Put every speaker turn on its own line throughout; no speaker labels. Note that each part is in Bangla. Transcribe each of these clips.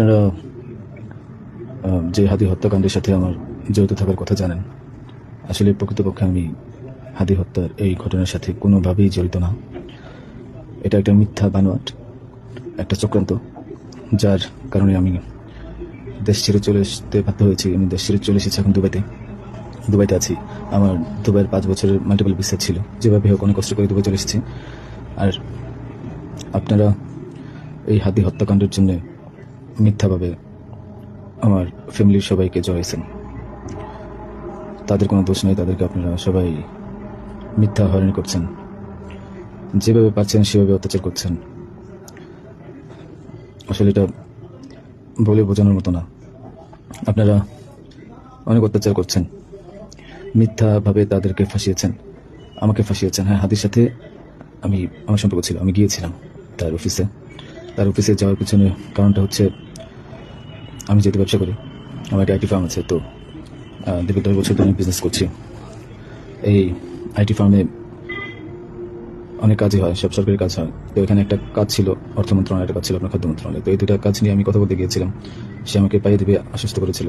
আপনারা যে হাদি হত্যাকাণ্ডের সাথে আমার জড়িত থাকার কথা জানেন, আসলে প্রকৃতপক্ষে আমি হাতি হত্যার এই ঘটনার সাথে কোনোভাবেই জড়িত না। এটা একটা মিথ্যা বানোয়াট, একটা চক্রান্ত, যার কারণে আমি দেশ ছেড়ে চলে আসতে বাধ্য হয়েছি। আমি দেশ ছেড়ে চলে এসেছি এখন দুবাইতে। দুবাইতে আছি। আমার দুবাইয়ের পাঁচ বছরের মাল্টিপল ভিসা ছিল। যেভাবে হোক, অনেক কষ্ট করে দুবাই চলে এসেছি। আর আপনারা এই হাতি হত্যাকাণ্ডের জন্য মিথ্যাভাবে আমার ফ্যামিলির সবাইকে জড়াইছেন। তাদের কোনো দোষ নেই, তাদেরকে আপনারা সবাই মিথ্যা হয়রানি করছেন। যেভাবে পারছেন সেভাবে অত্যাচার করছেন। আসলে এটা বলে বোঝানোর মতো না। আপনারা অনেক অত্যাচার করছেন। মিথ্যাভাবে তাদেরকে ফাঁসিয়েছেন। আমাকে ফাঁসিয়েছেন। হ্যাঁ হাদির সাথে আমি আমার সম্পর্ক ছিল। আমি গিয়েছিলাম তার অফিসে। তার অফিসে যাওয়ার পিছনে কারণটা হচ্ছে আমি যেহেতু ব্যবসা করি, আমার একটা আইটি ফার্ম আছে, তো দীর্ঘ দশ বছর ধরে আমি বিজনেস করছি। এই আইটি ফার্মে অনেক কাজই হয়, সব সরকারি কাজ হয়। তো এখানে একটা কাজ ছিল, অর্থ মন্ত্রণালয় একটা কাজ ছিল আপনার খাদ্য মন্ত্রণালয়। তো এই দুটা কাজ নিয়ে আমি কথা বলতে গিয়েছিলাম, সে আমাকে পাইয়ে দিবে, আশ্বস্ত করেছিল।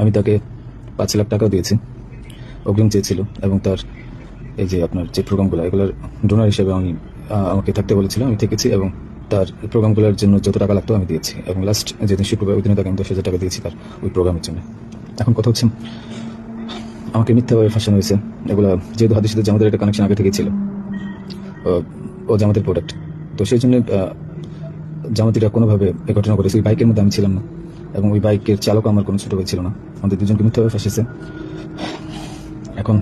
আমি তাকে পাঁচ লাখ টাকাও দিয়েছি, অগ্রিম চেয়েছিল, এবং তার এই যে আপনার যে প্রোগ্রামগুলো, এগুলোর ডোনার হিসেবে আমি আমাকে থাকতে বলেছিল, আমি থেকেছি, এবং তার প্রোগ্রামগুলোর জন্য যত টাকা লাগতো আমি দিয়েছি। এবং লাস্ট যেদিন শুক্রবার, ওই দিনে তাকে আমি দশ হাজার টাকা দিয়েছি তার ওই প্রোগ্রামের জন্য। এখন কথা হচ্ছে, আমাকে মিথ্যাভাবে ফাঁসানো হয়েছে। এগুলো যেহেতু হাদির সাথে আমাদের একটা কানেকশন আগে থেকেই ছিল। ও- জামাতের প্রোডাক্ট তো সেই জন্য জামাতিরা কোনোভাবে এই ঘটনা করেছে ওই বাইকের মধ্যে আমি ছিলাম না। এবং ওই বাইকের চালক আমার কোনো ছোট ছিল না। আমাদের দুজনকে মিথ্যাভাবে ফাঁসিয়েছে। এখন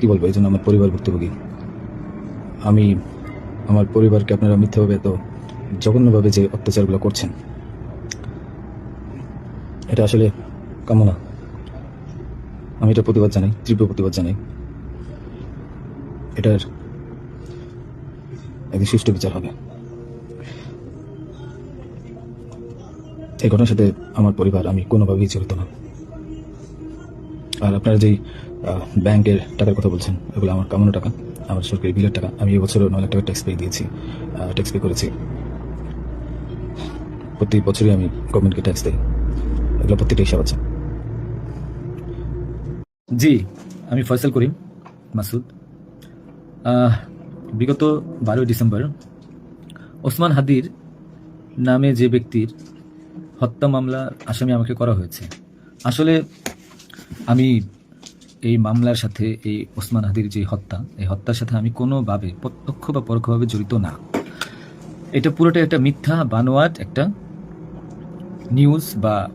কি বলব? এই জন্য আমার পরিবার ভুক্তভোগী আমি আমার পরিবারকে আপনারা মিথ্যাভাবে এত জঘন্যভাবে যে অত্যাচারগুলো করছেন। এটা আসলে কামনা। আমি এটা প্রতিবাদ জানাই, তীব্র প্রতিবাদ জানাই। এটার একদিন সুষ্ঠু বিচার হবে। এই ঘটনার সাথে আমার পরিবার, আমি কোনোভাবেই জড়িত না। আর আপনারা যেই ব্যাংকের টাকার কথা বলছেন, এগুলো আমার কামানো টাকা। আমার সরকারি বিলের টাকা। আমি এবছরও নয় লাখ টাকা ট্যাক্স পে দিয়েছি ট্যাক্স পে করেছি। প্রতি বছরই আমি গভর্নমেন্টকে ট্যাক্স দিই। এগুলো প্রত্যেকটা হিসাব আছে।
জি, আমি ফয়সাল করিম, মাসুদ। বিগত বারোই ডিসেম্বর ওসমান হাদির নামে যে ব্যক্তির হত্যা মামলা আসামি আমাকে করা হয়েছে। আসলে আমি এই মামলার সাথে এই ওসমান হাদির যে হত্যা, এই হত্যার সাথে আমি কোনোভাবে, প্রত্যক্ষ বা পরোক্ষভাবে জড়িত না। এটা পুরোটা একটা মিথ্যা, বানোয়াট একটা নিউজ বা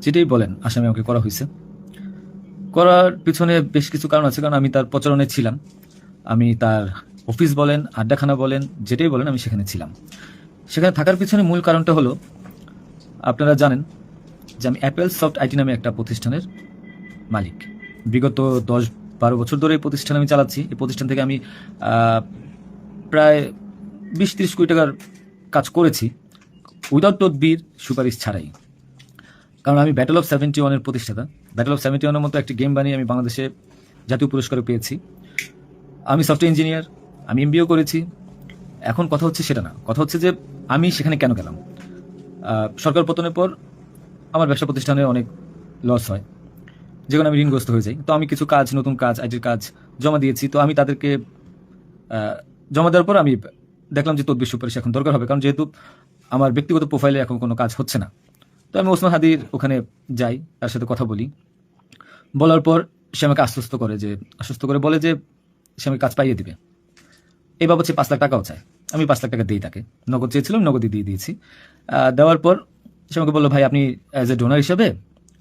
যেটাই বলেন, আসামি আমাকে করা হয়েছে। করার পিছনে বেশ কিছু কারণ আছে, কারণ আমি তার প্রচারণে ছিলাম। আমি তার অফিস বলেন, আড্ডাখানা বলেন, যেটাই বলেন, আমি সেখানে ছিলাম। সেখানে থাকার পিছনে মূল কারণটা হলো, আপনারা জানেন যে আমি অ্যাপেল সফট আইটি নামে একটা প্রতিষ্ঠানের মালিক। বিগত দশ বারো বছর ধরে এই প্রতিষ্ঠান আমি চালাচ্ছি। এই প্রতিষ্ঠান থেকে আমি প্রায় বিশ তিরিশ কোটি টাকার কাজ করেছি। উইদাউট তদবির সুপারিশ ছাড়াই। কারণ আমি ব্যাটেল অফ সেভেন্টি ওয়ানের প্রতিষ্ঠাতা। ব্যাটেল অফ সেভেন্টি ওয়ানের মতো একটি গেম বানিয়ে আমি বাংলাদেশে জাতীয় পুরস্কার পেয়েছি। আমি সফটওয়্যার ইঞ্জিনিয়ার আমি এমবিও করেছি। এখন কথা হচ্ছে সেটা না। কথা হচ্ছে যে আমি সেখানে কেন গেলাম? সরকার পতনের পর আমার ব্যবসা প্রতিষ্ঠানে অনেক লস হয়। যেখানে আমি ঋণগ্রস্ত হয়ে যাই। তো আমি কিছু কাজ, নতুন কাজ আইটির কাজ জমা দিয়েছি। তো আমি তাদেরকে জমা দেওয়ার পর আমি দেখলাম যে তদবির সুপারিশ এখন দরকার হবে। কারণ যেহেতু আমার ব্যক্তিগত প্রোফাইলে এখন কোনো কাজ হচ্ছে না। তো আমি ওসমান হাদির ওখানে যাই, তার সাথে কথা বলি। বলার পর সে আমাকে আশ্বস্ত করে যে, আশ্বস্ত করে বলে যে, সে আমাকে কাজ পাইয়ে দিবে। এই বাবদ সে পাঁচ লাখ টাকাও চায়। আমি পাঁচ লাখ টাকা দিই তাকে। নগদ চেয়েছিলাম, নগদই দিয়ে দিয়েছি। দেওয়ার পর সে আমাকে বলল, ভাই, আপনি অ্যাজ এ ডোনার হিসাবে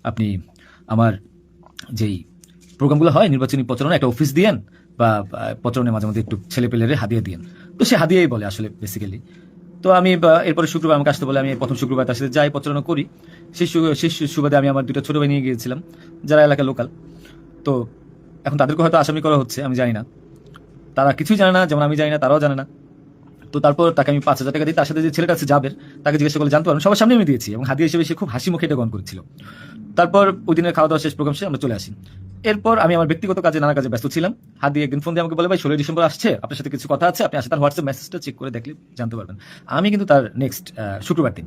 আপনি আমার যেই প্রোগ্রামগুলো হয়, নির্বাচনী প্রচারণা একটা অফিস দিয়েন বা প্রচারণে মাঝে মাঝে একটু ছেলে পেলেরে হাদিয়ে দিয়েন। তো সে হাদিয়েই বলে আসলে বেসিক্যালি তো আমি এরপরে শুক্রবার আমাকে আসতে বলে, আমি প্রথম শুক্রবার তার সাথে যাই প্রচারণা করি। সেই সেই সুবাদে আমি আমার দুটো ছোট ভাই নিয়ে গিয়েছিলাম, যারা এলাকা লোকাল তো এখন তাদেরকে হয়তো আসামি করা হচ্ছে, আমি জানি না। তারা কিছুই জানে না, যেমন আমি জানি না, তারাও জানে না। তো তারপর তাকে আমি পাঁচ হাজার টাকা দিই তার সাথে যে ছেলেটা আছে যাবের তাকে জিজ্ঞাসা করলে জানতে? পারবেন সবার সামনে আমি দিয়েছি এবং হাদিয়া হিসেবে সে খুব হাসি মুখে এটা গ্রহণ করেছিল। তারপর ওই দিনের খাওয়া দাওয়া শেষ প্রোগ্রাম আমরা চলে আসি। এরপর আমি আমার ব্যক্তিগত কাজে, নানা কাজে ব্যস্ত ছিলাম। হাত দিয়ে একদিন ফোন দিয়ে আমাকে বলে, ভাই, ষোলোই ডিসেম্বর আসছে, আপনার সাথে কিছু কথা আছে, আপনি আসে তার হোয়াটসঅ্যাপ মেসেজটা চেক করে দেখলে জানতে পারবেন। আমি কিন্তু তার নেক্সট শুক্রবার দিন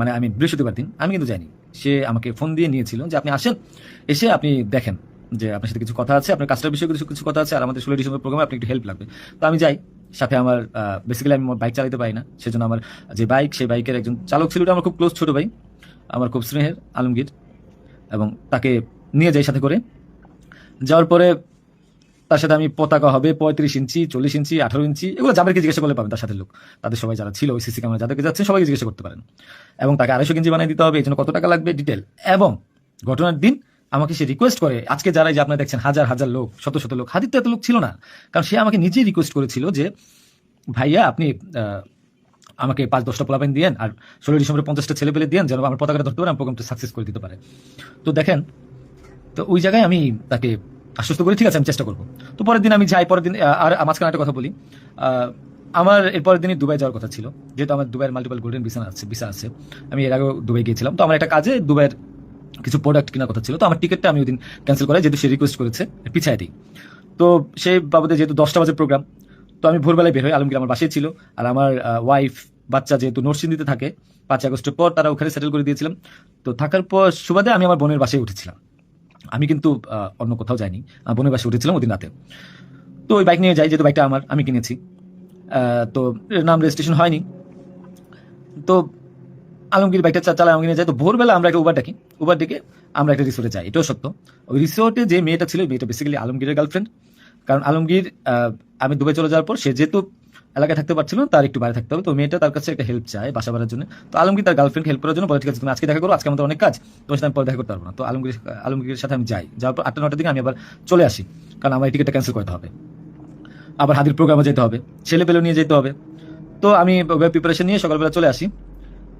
মানে আমি বৃহস্পতিবার দিন, আমি কিন্তু যাইনি। সে আমাকে ফোন দিয়ে নিয়েছিল যে, আপনি আসেন, এসে আপনি দেখেন যে আপনার সাথে কিছু কথা আছে, আপনার কাজটার বিষয়ে কিছু কিছু কথা আছে, আর আমাদের ষোলোই ডিসেম্বর প্রোগ্রামে আপনি একটু হেল্প লাগবে। তো আমি যাই সাথে আমার বেসিক্যালি আমি বাইক চালাতে পারি না। সেজন্য আমার যে বাইক সেই বাইকের একজন চালক ছিল আমার খুব ক্লোজ ছোট ভাই। আমার খুব স্নেহের আলমগীর। এবং তাকে নিয়ে যাই সাথে করে। যাওয়ার পরে তার সাথে আমি পতাকা হবে, পঁয়ত্রিশ ইঞ্চি, চল্লিশ ইঞ্চি, আঠারো ইঞ্চি, এগুলো যাদেরকে জিজ্ঞাসা করলে পাবেন তার সাথে লোক। তাদের সবাই যারা ছিল, ওই সিসি ক্যামেরা যাদেরকে যাচ্ছে, সবাইকে জিজ্ঞাসা করতে পারেন। এবং তাকে আড়াইশো ইঞ্চি বানিয়ে দিতে হবে এই জন্য কত টাকা লাগবে ডিটেল এবং ঘটনার দিন আমাকে সে রিকোয়েস্ট করে। আজকে যারাই যে আপনারা দেখছেন, হাজার হাজার লোক, শত শত লোক, হাদির তো এত লোক ছিল না। কারণ সে আমাকে নিজেই রিকোয়েস্ট করেছিল যে, ভাইয়া, আপনি আমাকে পাঁচ দশটা পোলাপেন দিয়েন আর ষোলো ডিসেম্বরে পঞ্চাশটা ছেলে পেলে দিয়েন যেন আমার পতাকাটা ধরতে পারে প্রোগ্রামটা সাকসেস করে দিতে পারে। তো দেখেন, তো ওই জায়গায় আমি তাকে আশ্বস্ত করি, ঠিক আছে, আমি চেষ্টা করব। তো পরের দিন আমি যাই, পরের দিন আর মাঝখানে একটা কথা বলি। আমার এর পরের দিনই দুবাই যাওয়ার কথা ছিল। যেহেতু আমার দুবাইয়ের মাল্টিপাল গোল্ডেন ভিসা আছে ভিসা আছে, আমি এর আগেও দুবাই গিয়েছিলাম। তো আমার একটা কাজে দুবাইয়ের কিছু প্রোডাক্ট কেনার কথা ছিল, তো আমার টিকিটটা আমি ওই দিন ক্যান্সেল করাই, যেহেতু সে রিকোয়েস্ট করেছে পিছাই দিই। তো সেই বাবদে যেহেতু দশটা বাজে প্রোগ্রাম তো আমি ভোরবেলায় বের হই, আলমগীর আমার বাসায় ছিল, আর আমার ওয়াইফ বাচ্চা যেহেতু নরসিংদীতে থাকে, পাঁচ আগস্টের পর তারা ওখানে সেটেল করে দিয়েছিলাম। তো থাকার পর সুবাদে আমি আমার বোনের বাসায় উঠেছিলাম। আমি কিন্তু অন্য কোথাও যাইনি বোনের বাসায় উঠেছিলাম ওদিন রাতে। তো ওই বাইক নিয়ে যাই, যেহেতু বাইকটা আমার, আমি কিনেছি। তো নাম রেজিস্ট্রেশন হয়নি। তো আলমগীর বাইকটা চালায় আলমগীর যাই তো ভোরবেলা আমরা একটা উবার ডাকি। উবার ডেকে আমরা একটা রিসোর্টে যাই। এটাও সত্য। ওই রিসোর্টে যে মেয়েটা ছিল, মেয়েটা বেসিক্যালি আলমগীরের গার্লফ্রেন্ড কারণ আলমগীর আমি দুবাই চলে যাওয়ার পর সে যেহেতু এলাকায় থাকতে পারছিল তার একটু বাইরে থাকতে হবে। তো মেয়েটা তার কাছে একটা হেল্প চায় বাসা বাড়ার জন্য। তো আলমগীর তার গার্লফ্রেন্ড হেল্প করার জন্য বলে, ঠিক আছে, তুমি আজকে দেখা করো, আজকে আমাদের অনেক কাজ। তোমার সাথে আমি পরে দেখা করতে পারব না। তো আলমগীর, আলমগীরের সাথে আমি যাই। যাওয়ার পর আটটা নটার দিকে আমি আবার চলে আসি। কারণ আমার এই টিকিটটা ক্যান্সেল করতে হবে। আবার হাদির প্রোগ্রামে যেতে হবে। ছেলে পেলেও নিয়ে যেতে হবে। তো আমি প্রিপারেশন নিয়ে সকালবেলা চলে আসি।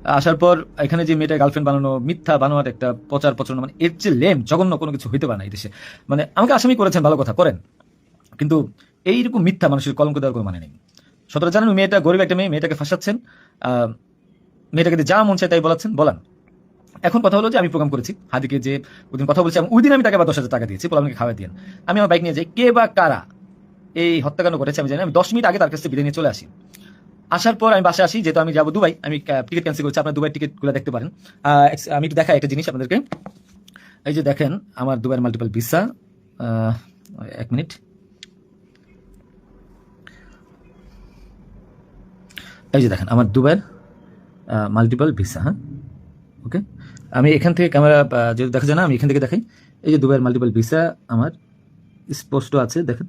আসার পর এখানে যে মেয়েটা গার্লফ্রেন্ড বানানো, মিথ্যা বানোয়ার একটা প্রচার প্রচারণা মানে এর যে লেম জঘন্য কোনো কিছু হইতে পারে না দেশে। মানে আমাকে আসামি করেছেন, ভালো কথা, করেন। কিন্তু এইরকম মিথ্যা মানুষের কলঙ্ক দেওয়ার কোনো মানে নেই। সতেরো জানেন মেয়েটা, গরিব একটা মেয়ে, মেয়েটাকে ফাঁসাচ্ছেন। মেয়েটাকে দিয়ে যা মন চায় তাই বলাচ্ছেন, বলান। এখন কথা হলো যে আমি প্রোগ্রাম করেছি, হাদিকে যে ওদিন কথা বলছি ওই দিন আমি তাকে আবার দশ হাজার টাকা দিয়েছি বলে আমাকে খাওয়া দিয়েন। আমি আমার বাইক নিয়ে যাই, কে বা কারা এই হত্যাকাণ্ড করেছে আমি জানি। আমি দশ মিনিট আগে তার কাছে বিদায় নিয়ে চলে আসি। আসার পর আমি বাসে আসি, যেহেতু আমি যাব দুবাই, আমি টিকিট ক্যান্সেল করছি, আপনার দুবাই টিকিটগুলো দেখতে পারেন। আমি একটু দেখাই একটা জিনিস আপনাদেরকে। এই যে দেখেন, আমার দুবাইয়ের মাল্টিপল ভিসা এক মিনিট এই যে দেখেন, আমার দুবাইয়ের মাল্টিপল ভিসা হ্যাঁ? ওকে আমি এখান থেকে ক্যামেরা যদি দেখা যায় না, আমি এখান থেকে দেখাই। এই যে দুবাইয়ের মাল্টিপল ভিসা আমার স্পষ্ট আছে, দেখেন।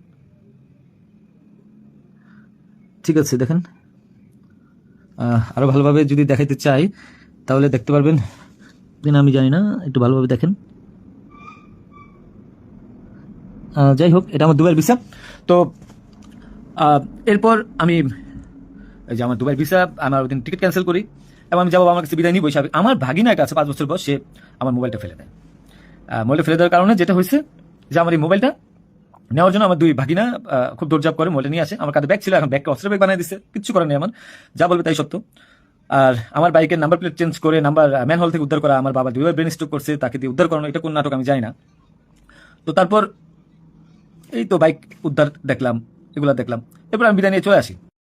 ঠিক আছে, দেখেন। আহ, আরও ভালোভাবে যদি দেখাইতে চাই তাহলে দেখতে পারবেন। দিন আমি জানি না একটু ভালোভাবে দেখেন। যাই হোক এটা আমার দুবাইয়ের ভিসা। তো এরপর আমি যে আমার দুবাই ভিসা আমার ওদিন টিকিট ক্যান্সেল করি এবং আমি যাব আমার কাছে বিদায় নিবই স্বাভাবিক আমার ভাগিনার কাছে পাঁচ বছর বয়স সে আমার মোবাইলটা ফেলে দেয়। মোবাইলটা ফেলে দেওয়ার কারণে যেটা হয়েছে যে আমার এই মোবাইলটা নেওয়ার জন্য আমার দুই ভাগিনা খুব দৌড়জাপ করে মোবাইলটা নিয়ে আসে। আমার কাছে ব্যাগ ছিল, এখন ব্যাগকে অস্ত্র ব্যাগ বানিয়ে দিচ্ছে কিচ্ছু করে নেই আমার যা বলবে তাই সত্য। আর আমার বাইকের নাম্বার প্লেট চেঞ্জ করে নাম্বার ম্যান হল থেকে উদ্ধার করা, আমার বাবা দুইবার ব্রেন স্ট্রোক করছে, তাকে দিয়ে উদ্ধার করানো, এটা কোন নাটক আমি জানি না। তো তারপর এই তো বাইক উদ্ধার দেখলাম, এগুলা দেখলাম। এরপর আমি বিদায় নিয়ে চলে আসি।